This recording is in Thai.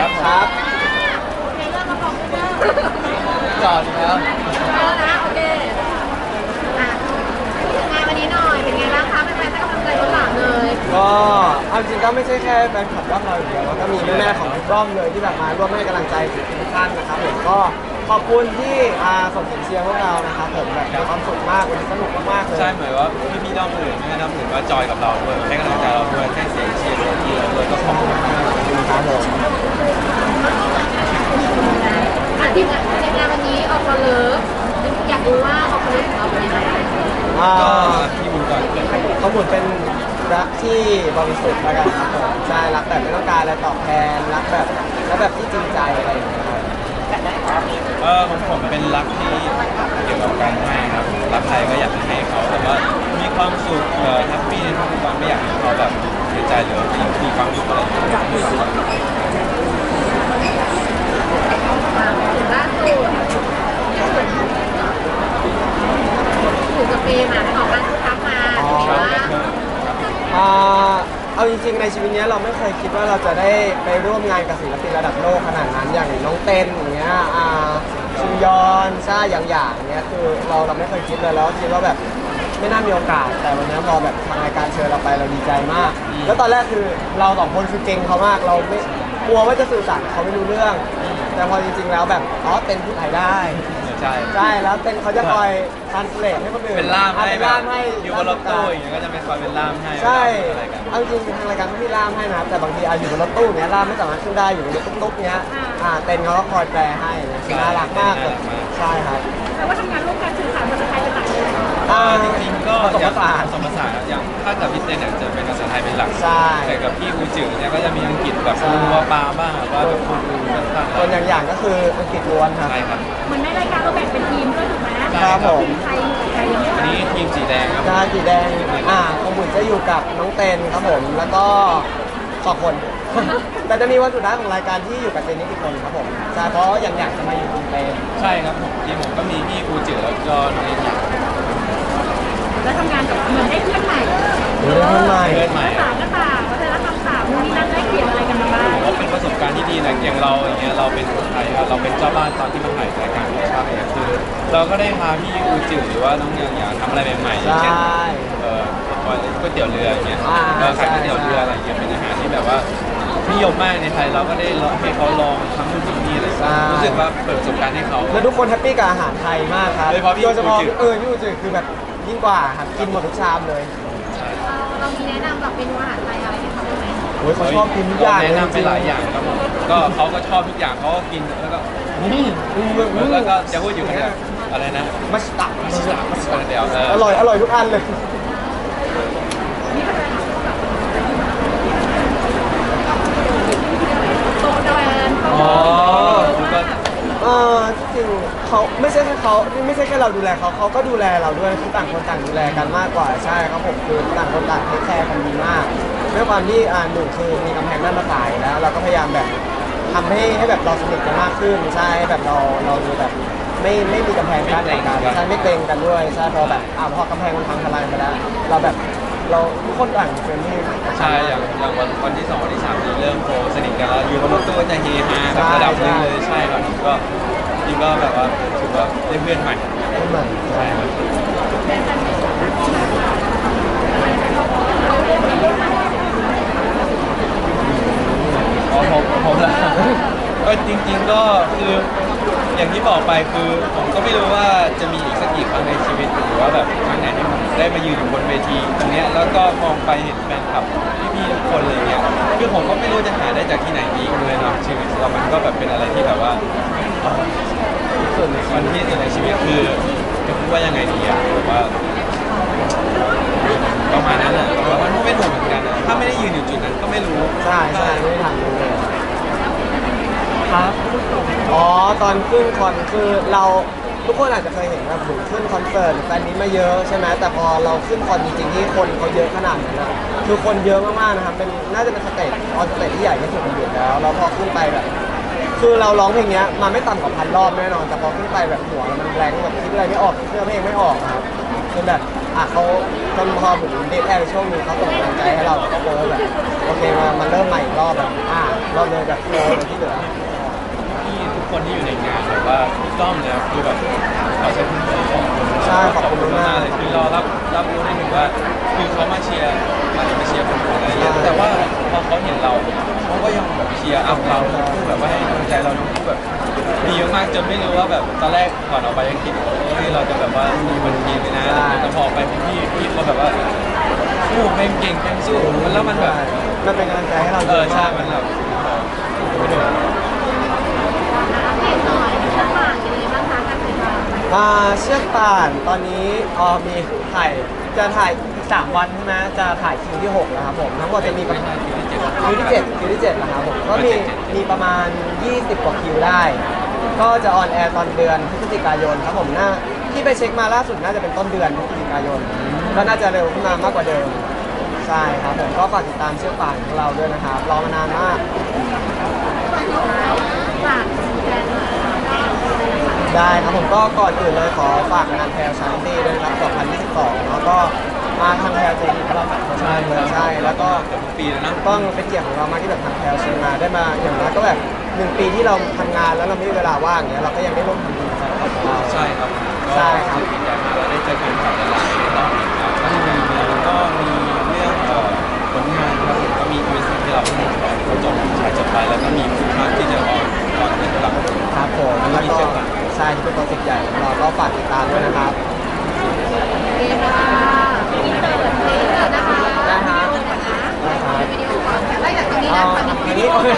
ครับผมครับโอเคเริ่มมาบอกเริ่มจอดแล้วแล้วนะโอเคอะพูดถึงงานวันนี้หน่อยเป็นไงบ้างคะเป็นแฟนๆให้กำลังใจล้นหลามเลยก็เอาจริงก็ไม่ใช่แค่แฟนคลับด้อมเราอย่างเดียวแล้วก็มีแม่ๆของทุกด้อมเลยที่แบบมาร่วมให้กำลังใจทุกท่านนะครับผมก็ขอบคุณที่อ่าส่งเสียงเชียร์พวกเรานะครับผมแบบมีความสุขมากวันนี้สนุกมากๆเลยใช่เหมือนว่าพี่พี่ๆด้อมอื่นไม่ด้อมอื่นก็จอยกับเราด้วยให้กำลังใจเราด้วยให้เสียงเชียร์เราที่เราด้วยก็ขอบคุณมากครับผม ทีมงานวันนี้ออกมาเลิฟอยากรู้ว่าออกมาเลิฟของเราเป็นยังไงอ่าก็พี่บุญก่อนเขาหมดเป็นรักที่บริสุทธิ์แล้วกันครับผมใช่รักแบบไม่ต้องการอะไรตอบแทนรักแบบรักแบบที่จริงใจอะไรอย่างเงี้ยครับ เออของผมเป็นรักที่เกี่ยวกับการให้ครับรักใครก็อยากให้เขาแต่ว่ามีความสุขเอ่อแฮปปี้ในทุกๆวันไม่อยากให้เขาแบบเสียใจหรือว่ามีความสุขอะไรอย่างเงี้ยมีความสุข มาถึงล่าสุดถูกกับเฟรมอะออกมาทุกครั้งมาเป็นไงบ้าง อ่าเอาจ ริงๆในชีวิตเนี้ยเราไม่เคยคิดว่าเราจะได้ไปร่วมงานกับศิลปินระดับโลกขนาดนั้นอย่างน้องเต้นอย่างเงี้ยอ่าชุนยอนซ่าอย่างอย่างเงี้ยคือเราเราไม่เคยคิดเลยแล้วคิดว่าแบบไม่น่ามีโอกาส แต่วันนี้พอแบบทางรายการเชิญเราไปเราดีใจมาก แล้วตอนแรกคือเราสองคนคือเก่งเขามากเราไม่กลัวว่าจะสื่อสารกับเขาไม่รู้เรื่อง แต่พอจริงๆแล้วแบบอ๋อเต้นพูดไทยได้ ใช่ ใช่แล้วเต้นเขาจะคอยทานสเลทให้คนอื่นเป็นล่ามให้เป็นแบล่าบมให้อยู่บนรถตู้อย่างเงี้ยก็จะเป็นคอยเป็นล่ามให้ใช่อะไรกันเอาจริงๆทางรายการไม่มีล่ามให้นะครับแต่บางทีอาอยู่บนรถตู้เนี้ยล่ามไม่สามารถขึ้นได้อยู่บนรถตุ๊กๆเนี้ยอ่าเต้นเขาก็คอยแปลให้เนี่ยคือน่ารักมากเลยใช่ครับ แปลว่าทำงานร่วม จริงๆก็ผสมผสานผสมผสานอย่างถ้ากับพี่เต้นเนี่ยจะเป็นภาษาไทยเป็นหลักใช่แต่กับพี่อูจือเนี่ยก็จะมีอังกฤษแบบใช่พูว่าปลาบ้างหรือว่าแบบพูดต่างๆส่วนอย่างๆก็คืออังกฤษล้วนครับ ใช่ครับ เหมือนในรายการเราแบ่งเป็นทีมด้วยถูกไหมครับผมใครใครยังไม่อันนี้ทีมสีแดงครับชาสีแดง อ่าของบุญจะอยู่กับน้องเต้นครับผม แล้วก็สองคน แต่จะมีวันสุดท้ายของรายการที่อยู่กับเจนนี่อีกคนครับผมใช่เพราะอย่างๆจะมาอยู่ทีมเต้นใช่ครับผมทีมผมก็มีพี่อูจือแล้วก็น้องเอ็นครับ แล้วทำงานกับเหมือนได้เพื่อนใหม่เพื่อนใหม่เพื่อนใหม่ภาษาก็ต่างวัฒนธรรมต่างนู่นนี่นั่นได้เปลี่ยนอะไรกันมาบ้างผมว่าเป็นประสบการณ์ที่ดีนะอย่างเราอย่างเงี้ยเราเป็นคนไทยครับเราเป็นเจ้าบ้านตอนที่มาถ่ายรายการของชาติเนี่ยคือเราก็ได้พาพี่อูจือหรือว่าน้องอย่างอย่างทำอะไรใหม่ๆอย่างใช่เช่นเอ่อก๋วยเตี๋ยวเรืออย่างเงี้ยอ่าเราขายใช่ก๋วยเตี๋ยวเรืออะไรอย่างเงี้ยเป็นอาหารที่แบบว่านิยมมากในไทยเราก็ได้ลองให้เขาลองทำนู่นทำนี่อะไรอย่างเงี้ยรู้สึกว่าเปิดประสบการณ์ให้เขาแล้วทุกคนแฮปปี้กับอาหารไทยมากครับโดยเฉพาะพี่โดยเฉพาะอูจือเออพี่อูจือคือแบบ ยิ่งกว่าครับกินหมดทุกชามเลยเราเรามีแนะนำแบบเมนูอาหารไทยอะไรให้เขาบ้างไหมโอ้ยเขาชอบกินทุกอย่างแนะเลยนำไปหลายอย่างครับผมก็เขาก็ชอบทุกอย่างเขาก็กินแล้วก็อืมอืมอืมแล้วก็จะพูดอยู่คนเดียวอะไรนะมัสตาร์ดมัสตาร์ดมัสตาร์ดเดียวเอออร่อยอร่อยทุกอันเลย นี่เป็นอะไรแบบโตแดนโต อ๋อแล้วก็ เออที่จริงเขาไม่ใช่แค่ เขาไม่ใช่แค่เราดูแลเขาเขาก็ดูแลเราด้วยคือต่างคนต่างดูแลกันมากกว่าใช่ครับผมคือต่างคนต่างเทคแคร์กันดีมากด้วยความที่อ่าหนึ่งคือมีกำแพงด้านภาษาอยู่แล้ว เราก็พยายามแบบทำให้ให้แบบเราสนิทกันมากขึ้นใช่ให้แบบเราเราดูแบบไม่ไม่มีกำแพงกั้นกันใช่ไม่เกรงกันด้วยใช่พอแบบอ่าพอกำแพงมันพังทลายไปแล้วเราแบบเราทุกคนต่างเป็นที่ใช่อย่างอย่างวันวันที่สองวันที่สามนี่เริ่มโตสนิทกันแล้วอยู่บนรถตู้ก็จะเฮฮาแบบระดับหนึงเลยใช่ครับผ ริงๆก็แบบว่าถือว่าได้เพื่อนใหม่ใหม่ใช่ครับอ๋อผมผมละก็จริง ๆก็คืออย่างที่บอกไปคือผมก็ไม่รู้ว่าจะมีอีกสักกี่ครั้งในชีวิตหรือว่าแบบครั้งไหนที่ผม ได้มายืนอยู่บนเวทีตรงเนี้ยแล้วก็มองไปเห็นแฟนคลับพี่ๆทุกคนอะไรเงี้ยคือผมก็ไม่รู้จะหาได้จากที่ไหนอีกเลยเนาะชีวิตเรามันก็แบบเป็นอะไรที่แบบว่าเอ่อส่วนในชีวันที่สุดในชีวิตคือจะพูดว่ายังไงดีอะแบบว่า ประมาณนั้นแหละแต่ว่ามันไม่ถูกเหมือนกันอะถ้าไม่ได้ยืนอยู่จุดนั้นก็ไม่รู้ใช่ใช่ไม่ได้ทำเลยครับ อ๋อตอนขึ้นคอนคือเรา ทุกคนอาจจะเคยเห็นแบบผมขึ้นคอนเสิร์ตหรือแฟนนี้มาเยอะใช่ไหมแต่พอเราขึ้นคอนจริงๆที่คนเขาเยอะขนาดนั้นอะคือคนเยอะมากๆนะครับเป็นน่าจะเป็นสเตจออนสเตจที่ใหญ่ที่สุดในอยู่แล้วแล้วพอขึ้นไปแบบ คือเราร้องเพลงเนี้ยมาไม่ต่ำกว่าพันรอบแน่นอนแต่พอขึ้นไปแบบหัวเรามันแบงค์แบบคิดอะไรไม่ออกเนื้อเพลงไม่ออกครับจนแบบอะเขาจนพอผมเดทแอร์ช่วงนี้เขาส่งกำลังใจให้เราก็โพสต์แบบโอเคมามันเริ่มใหม่อีกรอบแบบอะรอบเลยแบบโฟล์เลยที่เหลือ คนที่อยู่ในงานแบบว่าพี่ต้อมเนี่ยคือแบบขอใช้พื้นที่ขอบคุณใช่ขอบคุณมากเลยคือเรารับรับรู้ได้ถึงว่าคือเขามาเชียร์มามาเชียร์ผมอะไรอย่างเงี้ยแต่ว่าพอเขาเห็นเราเขาก็ยังแบบเชียร์อัพเราคือแบบว่าให้กำลังใจเราทุกแบบดีมากๆจนไม่รู้ว่าแบบตอนแรกก่อนออกไปยังคิดว่าเราจะแบบว่ามีบัญชีไหมนะแต่พอไปพี่พี่เขาแบบว่าสู้เพลงเก่งเพลงสู้มันแล้วมันแบบมันเป็นกำลังใจให้เราเอเยออะใช่มากมันแบบ อ่าเชือกป่านตอนนี้อ๋อมีถ่ายจะถ่ายอีกสามวันใช่ไหมจะถ่ายคิวที่หกแล้วครับผมทั้งหมดจะมีประมาณคิวที่เจ็ดคิวที่เจ็ดนะครับผมก็มีมีประมาณ 20 กว่าคิวได้ ก็จะออนแอร์ตอนเดือนพฤศจิกายนครับผมน่าที่ไปเช็คมาล่าสุดน่าจะเป็นต้นเดือนพฤศจิกายนก็น่าจะเร็วขึ้นมามากกว่าเดิมใช่ครับผมก็ฝากติดตามเชือกป่านของเราด้วยนะครับรอมานานมากฝากแฟนหน่อย ได้ครับผมก็ก่อนอื่นเลยขอฝากงานแพลชาริตี้ด้วยนะครับ2022แล้วก็มาทางแพลเจดีเราแบบใช่เลยใช่แล้วก็ เกือบทุกปีแล้วนะ ต้องเป็นเกียรติของเรามากที่แบบทางแพลเชิญมาได้มาอย่างน้อยก็แบบหนึ่งปีที่เราทำงานแล้วเราไม่มีเวลาว่างเนี้ยเราก็ยังได้ร่วมทำบุญกับของเรา ใช่ครับใช่ก็ครับ รู้สึกดีใจมาก ที่เป็นโปรเจกต์ใหญ่ของเราก็ฝากติดตามด้วยนะครับโอเคค่ะอินเตอร์อินเตอร์นะคะได้ฮะวิดีโอก่อนะวิดีโอก่อนไล่จากตรงนี้นะอฝั่งนี้อันวินี้ดีโอเค